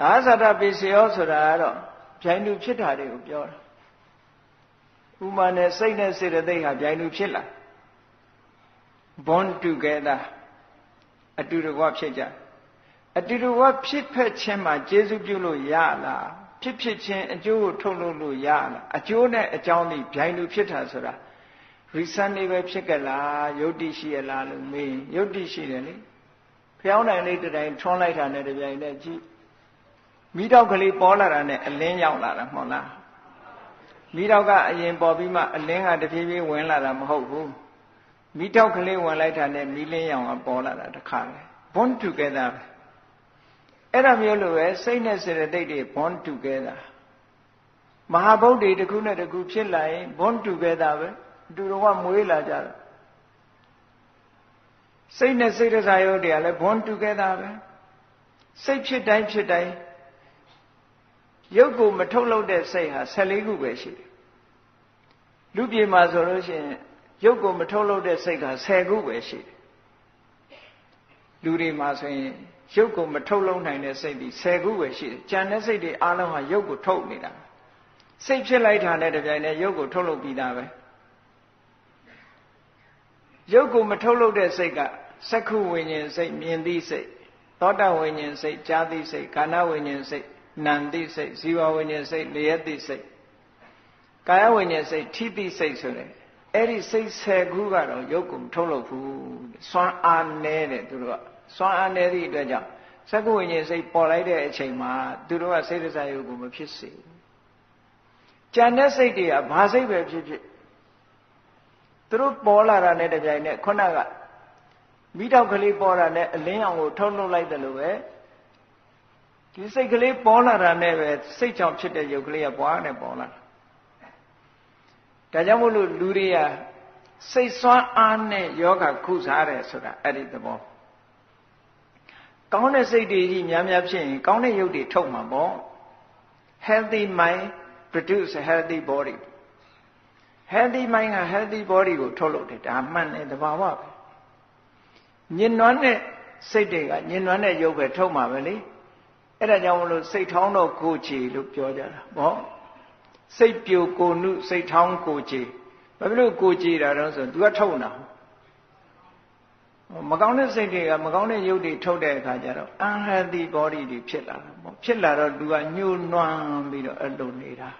ဒါသတ္တပိစယောဆိုတာကတော့ဗျိုင်းလူဖြစ်တာတွေကိုပြောတာဥမာနဲ့စိတ်နဲ့စေတသိက်ဟာဗျိုင်းလူဖြစ်လာ born together အတူတကွဖြစ်ကြအတူတကွဖြစ်ဖက်ခြင်းမှာကျေစုပြုလို့ရလားဖြစ်ဖြစ်ချင်းအကျိုးကိုထုတ်လို့လို့ရလားအကျိုးနဲ့အကြောင်းဒီဗျိုင်းလူဖြစ်တာဆိုတာ reason နေပဲဖြစ်ကြလားယုတ်တိရှိရလားလို့မေးယုတ်တိရှိတယ်လေဖျောင်းနိုင်လေးတိုင်ထွန်းလိုက်တာနဲ့တပြိုင်နက်ကြည့် မိတော့ကလေးပေါ်လာတာနဲ့အလင်းရောက်လာတာမဟုတ်လားမိတော့ကအရင်ပေါ်ပြီးမှအလင်းကတဖြည်းဖြည်းဝင်လာတာမဟုတ်ဘူးမိတော့ကလေးဝင်လိုက်တာနဲ့မိလင်းရောင်ကပေါ်လာတာတခါလေ bond together ပဲအဲ့ဒါမျိုးလိုပဲစိတ်နဲ့စေတသိက်တွေ bond together မဟာဗုဒ္ဓေတစ်ခုနဲ့တစ်ခုဖြစ်လာရင် bond together ပဲအတူတော်ကမွေးလာကြတာစိတ်နဲ့စိတ်ရစာရုပ်တွေကလည်း bond together ပဲစိတ်ဖြစ်တိုင်းဖြစ်တိုင်း ရုပ်ကိုမထုတ်လုပ်တဲ့စိတ်ဟာ14ခုပဲရှိတယ်လူပြေမှာဆိုလို့ရှိရင်ရုပ်ကိုမထုတ်လုပ်တဲ့စိတ်က10ခုပဲရှိတယ်လူတွေမှာဆိုရင်ရုပ်ကိုမထုတ်လုပ်နိုင်တဲ့စိတ်ဒီ10ခုပဲရှိတယ်ကြံတဲ့စိတ်တွေအားလုံးဟာရုပ်ကိုထုတ်နေတာစိတ်ဖြစ်လိုက်တာနဲ့တပြိုင်နက်ရုပ်ကိုထုတ်လုပ်ပြီးသားပဲရုပ်ကိုမထုတ်လုပ်တဲ့စိတ်ကစက္ခုဝိညာဉ်စိတ်မြင်သိစိတ်သောတာဝိညာဉ်စိတ်ကြားသိစိတ်ကာဏဝိညာဉ်စိတ် နံသိစိတ်ဇီဝဝိညာဉ်စိတ်လျက်သိစိတ်ကာယဝိညာဉ်စိတ်ထိသိစိတ်ဆိုတဲ့အဲ့ဒီစိတ်10ခုကတော့ရုပ်ကိုမထုတ်လုပ်ဘူးစွမ်းအားနည်းတယ်သူတို့ကစွမ်းအားနည်းသည့်အတွက်ကြောင့်စက္ကဝိညာဉ်စိတ်ပေါ်လိုက်တဲ့အချိန်မှာသူတို့ကစိတ်တစားယုတ်ကိုမဖြစ်စေဘူးကြံတဲ့စိတ်တွေကဘာစိတ်ပဲဖြစ်ဖြစ်သူတို့ပေါ်လာတာနဲ့တပြိုင်နက်ခုနကမိတော့ကလေးပေါ်တာနဲ့အလင်းအောင်ကိုထုတ်လုပ်လိုက်တယ်လို့ပဲ ဒီစိတ်ကလေးပေါ်လာတာနဲ့ပဲစိတ်ကြောင့်ဖြစ်တဲ့ယုတ်ကလေးကပွားနဲ့ပေါ်လာတာဒါကြောင့်မို့လို့လူတွေကစိတ်ဆွမ်းအားနဲ့ယောဂခုစားတယ်ဆိုတာအဲ့ဒီသဘောကောင်းတဲ့စိတ်တွေကြီးများများဖြစ်ရင်ကောင်းတဲ့ယုတ်တွေထုတ်မှာပေါ့ healthy mind produce a healthy body healthy mind က healthy body ကိုထုတ်လုပ်တယ်ဒါမှန်တယ်တဘာဝပဲညင်နွမ်းတဲ့စိတ်တွေကညင်နွမ်းတဲ့ယုတ်ပဲထုတ်မှာပဲလေ အဲ့ဒါကြောင့်မလို့စိတ်ထောင်းတော့ကိုချီလို့ပြောကြတာဗောစိတ်ပြိုကိုနုစိတ်ထောင်းကိုချီဘာဖြစ်လို့ကိုချီတာတော့ဆိုသူကထုတ်တာမကောင်းတဲ့စိတ်တွေကမကောင်းတဲ့ရုပ်တွေထုတ်တဲ့အခါကျတော့ unhealthy body တွေဖြစ်လာတာပေါ့ဖြစ်လာတော့သူကညှိုးနွမ်းပြီးတော့အဲ့လိုနေတာ